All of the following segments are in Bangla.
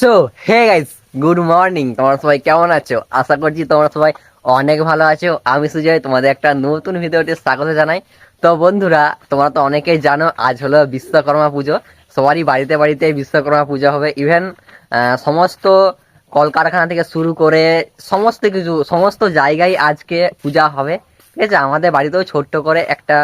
So hey guys good morning তোমরা সবাই কেমন আছো? আশা করছি তোমরা সবাই অনেক ভালো আছো। আমি সুজয়, তোমাদের একটা নতুন ভিডিওতে স্বাগত জানাই। তো বন্ধুরা, তোমরা তো অনেকেই জানো, আজ হলো বিশ্বকর্মা পুজো। সবারই বাড়িতে বাড়িতে বিশ্বকর্মা পুজো হবে। ইভেন সমস্ত কলকারখানা থেকে শুরু করে সমস্ত কিছু, সমস্ত জায়গায় আজকে পূজা হবে। ঠিক আছে? আমাদের বাড়িতেও ছোট্ট করে একটা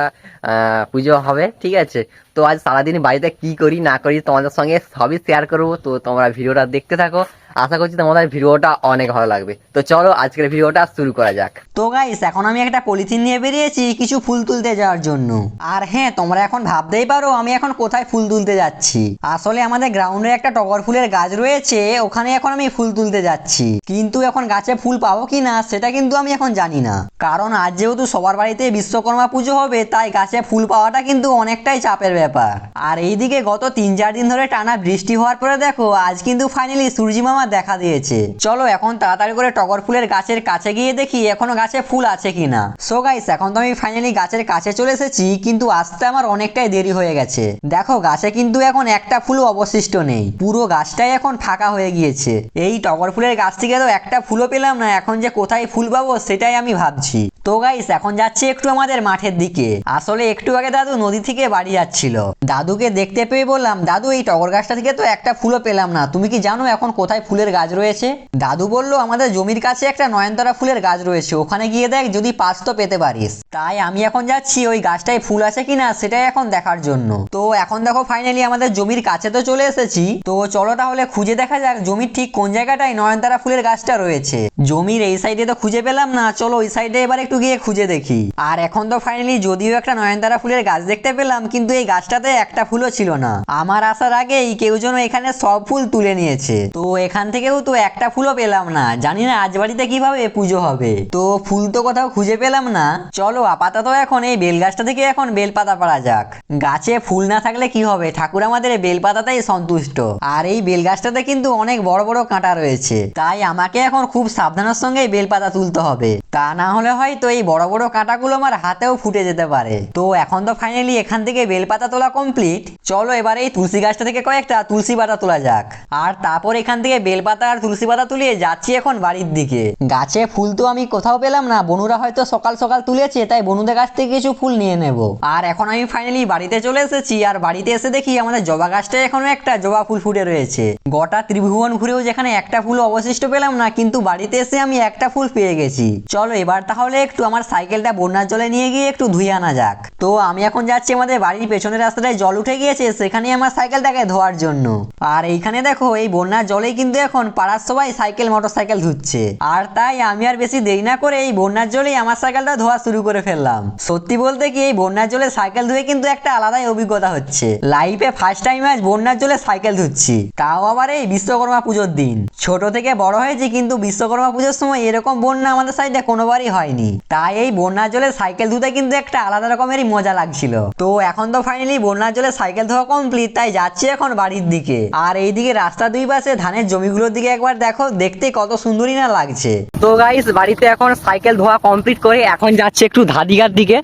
পুজো হবে, ঠিক আছে? তো আজ সারাদিন বাড়িতে কি করি, না করি তোমাদের সঙ্গে সবই শেয়ার করব। তো তোমরা ভিডিওটা দেখতে থাকো। আশা করছি তোমাদের ভিডিওটা অনেক ভালো লাগবে। তো চলো আজকের ভিডিওটা শুরু করা যাক। তো গাইস এখন আমি একটা পলিথিন নিয়ে বেরিয়েছি, কিছু ফুল তুলতে যাওয়ার জন্য। আর হ্যাঁ তোমরা এখন ভাবতেই পারো, আমি এখন কোথায় ফুল তুলতে যাচ্ছি। আসলে আমাদের গ্রাউন্ডে একটা টগর ফুলের গাছ রয়েছে, ওখানে এখন আমি ফুল তুলতে যাচ্ছি। কিন্তু এখন গাছে ফুল পাবো কি না সেটা কিন্তু আমি এখন জানি না। কারণ আজ যেহেতু সবার বাড়িতে বিশ্বকর্মা পুজো হবে, তাই গাছে ফুল পাওয়াটা কিন্তু অনেকটাই চাপের ব্যাপার। আর এইদিকে গত তিন চার দিন ধরে টানা বৃষ্টি হওয়ার পরে দেখো, আজ কিন্তু ফাইনালি সূর্যি মামা দেখা দিয়েছে। চলো এখন তাড়াতাড়ি করে টগর ফুলের গাছের কাছে গিয়ে দেখি এখনও গাছে ফুল আছে কিনা। সো গাইস এখন তো আমি ফাইনালি গাছের কাছে চলে এসেছি, কিন্তু আসতে আমার অনেকটাই দেরি হয়ে গেছে। দেখো, গাছে কিন্তু এখন একটা ফুলও অবশিষ্ট নেই। পুরো গাছটাই এখন ফাঁকা হয়ে গিয়েছে। এই টগর ফুলের গাছ থেকে তো একটা ফুলও পেলাম না, এখন যে কোথায় ফুল পাবো সেটাই আমি ভাবছি। তো গাইস এখন যাচ্ছি একটু আমাদের মাঠের দিকে। আসলে একটু আগে দাদু নদী থেকে বাড়ি যাচ্ছিল। দাদুকে দেখতে পেয়ে বললাম, দাদু, এই টগর গাছটা থেকে তো একটা ফুলও পেলাম না। তুমি কি জানো এখন কোথায় ফুলের গাছ রয়েছে? দাদু বলল, আমাদের জমির কাছে একটা নয়নতারা ফুলের গাছ রয়েছে। ওখানে গিয়ে দেখ, যদি পাঁচ তো পেতে পারিস। তাই আমি এখন যাচ্ছি, ওই গাছটায় ফুল আছে কিনা, সেটাই এখন দেখার জন্য। তো এখন দেখো ফাইনালি আমাদের জমির কাছে তো চলে এসেছি। তো চলো তাহলে খুঁজে দেখা যাক, জমির ঠিক কোন জায়গাটায় নয়নতারা ফুলের গাছটা রয়েছে। জমির এই সাইডে তো খুঁজে পেলাম না। চলো ওই সাইডে এবার একটু গিয়ে খুঁজে দেখি। আর এখন তো ফাইনালি যদিও একটা নয়নতারা ফুলের গাছ দেখতে পেলাম, কিন্তু এই গাছটাতে একটা ফুলও ছিল না। আমার আসার আগেই কেউ যেন এখানে সব ফুল তুলে নিয়েছে। তো এখান থেকেও তো একটা ফুলও পেলাম না। জানি না আজ বাড়িতে কীভাবে পুজো হবে। তো ফুল তো কোথাও খুঁজে পেলাম না। চলো আপাতত এখন এই বেল গাছটা থেকে এখন বেলপাতা পাড়া যাক। গাছে ফুল না থাকলে কি হবে? ঠাকুর আমাদের বেলপাতাতেই সন্তুষ্ট। আর এই বেল গাছটাতে কিন্তু অনেক বড় বড় কাঁটা রয়েছে। তাই আমাকে এখন খুব সাবধানের সঙ্গে বেলপাতা তুলতে হবে। তা না হলে হয়তো এই বড় বড় কাঁটাগুলো আমার হাতেও ফুটে যেতে পারে। তো এখন তো ফাইনালি এখান থেকে বেলপাতা তোলা কমপ্লিট চলো এবার এই তুলসী গাছটা থেকে কয়েকটা তুলসী পাতা তোলা যাক। আর তারপর এখান থেকে বেলপাতা আর তুলসী পাতা তুলিয়ে যাচ্ছি এখন বাড়ির দিকে। গাছে ফুল তো আমি কোথাও পেলাম না, বনুরা হয়তো সকাল সকাল তুলেছে, তাই বনুদের কাছ থেকে কিছু ফুল নিয়ে নেব। আর এখন আমি ফাইনালি বাড়িতে চলে এসেছি, আর বাড়িতে এসে দেখি আমাদের জবা গাছটায় এখনও একটা জবা ফুল ফুটে রয়েছে। গোটা ত্রিভুবন ঘুরেও যেখানে একটা ফুল অবশিষ্ট পেলাম না, কিন্তু বাড়িতে এসে আমি একটা ফুল পেয়ে গেছি। চলো এবার তাহলে একটু আমার সাইকেলটা বন্যার জলে নিয়ে গিয়ে একটু ধুয়ে আনা যাক। তো আমি এখন যাচ্ছি আমাদের বাড়ির পেছনের রাস্তাটায় জল উঠে গিয়েছে, সেখানে আমার সাইকেলটাকে ধোয়ার জন্য। আর এইখানে দেখো, এই বন্যার জলেই কিন্তু এখন পাড়ার সবাই সাইকেল মোটর সাইকেল ধুচ্ছে। আর তাই আমি আর বেশি দেরি না করে এই বন্যার জলেই আমার সাইকেলটা ধোয়া শুরু করে ফেললাম। সত্যি বলতে কি, এই বন্যার জলে সাইকেল ধুয়ে কিন্তু একটা আলাদাই অভিজ্ঞতা হচ্ছে। লাইফে ফার্স্ট টাইম আজ বন্যার জলে সাইকেল ধুচ্ছি। তাও আবার এই বিশ্বকর্মা পুজোর দিন। ছোট থেকে বড় হয়েছি, কিন্তু বিশ্বকর্মা পুজোর সময় এরকম বন্যা আমাদের সাইডে কোনোবারই হয়নি। তাই এই বন্যার জলে সাইকেল ধুতে কিন্তু একটা আলাদা রকমেরই মজা লাগছিল। তো এখন তো ফাইনালি বন্যার জলে সাইকেল ধোয়া কমপ্লিট তাই যাচ্ছি এখন বাড়ির দিকে। আর এইদিকে রাস্তা দুই পাশে ধানের জমিগুলোর দিকে একবার দেখো, দেখতে কত সুন্দরই না লাগছে। তো গাইস বাড়িতে এখন সাইকেল ধোয়া কমপ্লিট করে এখন যাচ্ছে একটু ধাদিঘার দিকে।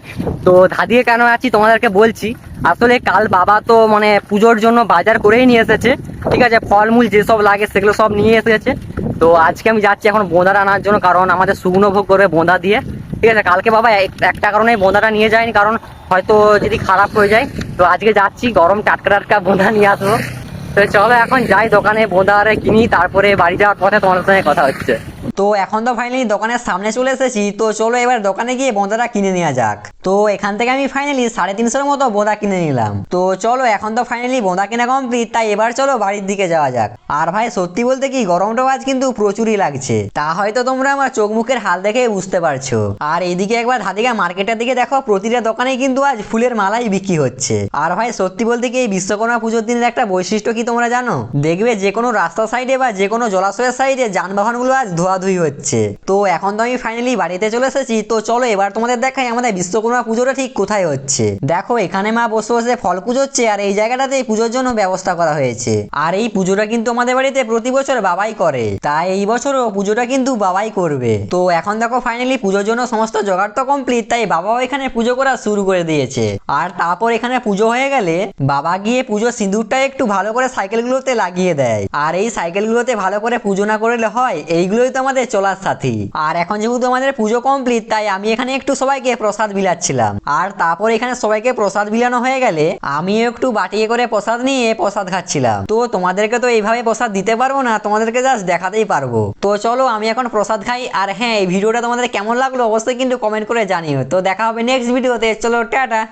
তো ধাদিয়ে কেন আছি তোমাদেরকে বলছি আসলে কাল বাবা তো মানে পুজোর জন্য বাজার করেই নিয়ে এসেছে। ঠিক আছে, ফলমূল যেসব লাগে সেগুলো সব নিয়ে এসেছে। তো আজকে আমি যাচ্ছি এখন বোঁদাটা আনার জন্য, কারণ আমাদের শুকনো ভোগ করবে বোঁদা দিয়ে। ঠিক আছে, কালকে বাবা এক- একটা কারণে বোঁদাটা নিয়ে যায়নি, কারণ হয়তো যদি খারাপ হয়ে যায়। তো আজকে যাচ্ছি, গরম টাটকা টাটকা বোঁদা নিয়ে আসব। তো চলো এখন যাই দোকানে, বোঁদা আরে কিনি, তারপরে বাড়ি যাওয়ার পথে তোমার সঙ্গে কথা হচ্ছে। তো এখন তো ফাইনালি দোকানের সামনে চলে এসেছি, তো চলো এবার দোকানে গিয়ে বোঁদাটা কিনে নেওয়া যাক। তো এখান থেকে আমি ফাইনালি সাড়ে তিনশোর মতো বোঁদা কিনে নিলাম। তো চলো এখন তো ফাইনালি বোঁদা কেনা কমপ্লিট তাই এবার চলো বাড়ির দিকে যাওয়া যাক। আর ভাই, সত্যি বলতে কি গরমটাও আজ কিন্তু প্রচুরই লাগছে। তা হয়তো তোমরা আমার চোখ মুখের হাল দেখে বুঝতে পারছ। আর এইদিকে একবার ধাদিকা মার্কেটের দিকে দেখো, প্রতিটা দোকানে কিন্তু আজ ফুলের মালাই বিক্রি হচ্ছে। আর ভাই, সত্যি বলতে কি, এই বিশ্বকর্মা পুজোর দিনের একটা বৈশিষ্ট্য কি তোমরা জানো? দেখবে যে কোনো রাস্তা সাইডে বা যে কোনো জলাশয়ের সাইডে যানবাহনগুলো আজ ধোয়া ধোয়াধুয়ি হচ্ছে। তো এখন তো আমি ফাইনালি বাড়িতে চলে এসেছি। তো চলো এবার তোমাদের দেখাই আমাদের বিশ্বকর্মা পুজোটা ঠিক কোথায় হচ্ছে। দেখো, এখানে মা বসে বসে ফল পুজোচ্ছে আর এই জায়গাটাতে পুজোর জন্য ব্যবস্থা করা হয়েছে। আর এই পুজোটা কিন্তু আমাদের বাড়িতে প্রতি বছর বাবাই করে। তাই এই বছরও পুজোটা কিন্তু বাবাই করবে। তো এখন দেখো ফাইনালি পুজোর জন্য সমস্ত জোগাড় তো কমপ্লিট তাই বাবাও এখানে পুজো করা শুরু করে দিয়েছে। আর তারপর এখানে পুজো হয়ে গেলে বাবা গিয়ে পুজো সিঁদুরটা একটু ভালো করে সাইকেলগুলোতে লাগিয়ে দেয়। আর এই সাইকেলগুলোতে ভালো করে পুজো না করলে হয়, এইগুলোই তো আমাদের চলার সাথী। আর এখন যেহেতু আমাদের পুজো কমপ্লিট তাই আমি এখানে একটু সবাইকে প্রসাদ বিলাচ্ছিলাম। আর তারপর এখানে সবাইকে প্রসাদ বিলানো হয়ে গেলে, আমিও একটু বাটিয়ে করে প্রসাদ নিয়ে প্রসাদ খাচ্ছিলাম। তো তোমাদেরকে তো এইভাবে প্রসাদ দিতে পারব না, তোমাদেরকে জাস্ট দেখাতেই পারব। তো চলো, আমি এখন প্রসাদ খাই। আর হ্যাঁ এই ভিডিওটা তোমাদের কেমন লাগল অবশ্যই কিন্তু কমেন্ট করে জানিও। তো দেখা হবে নেক্সট ভিডিওতে চলো, টাটা!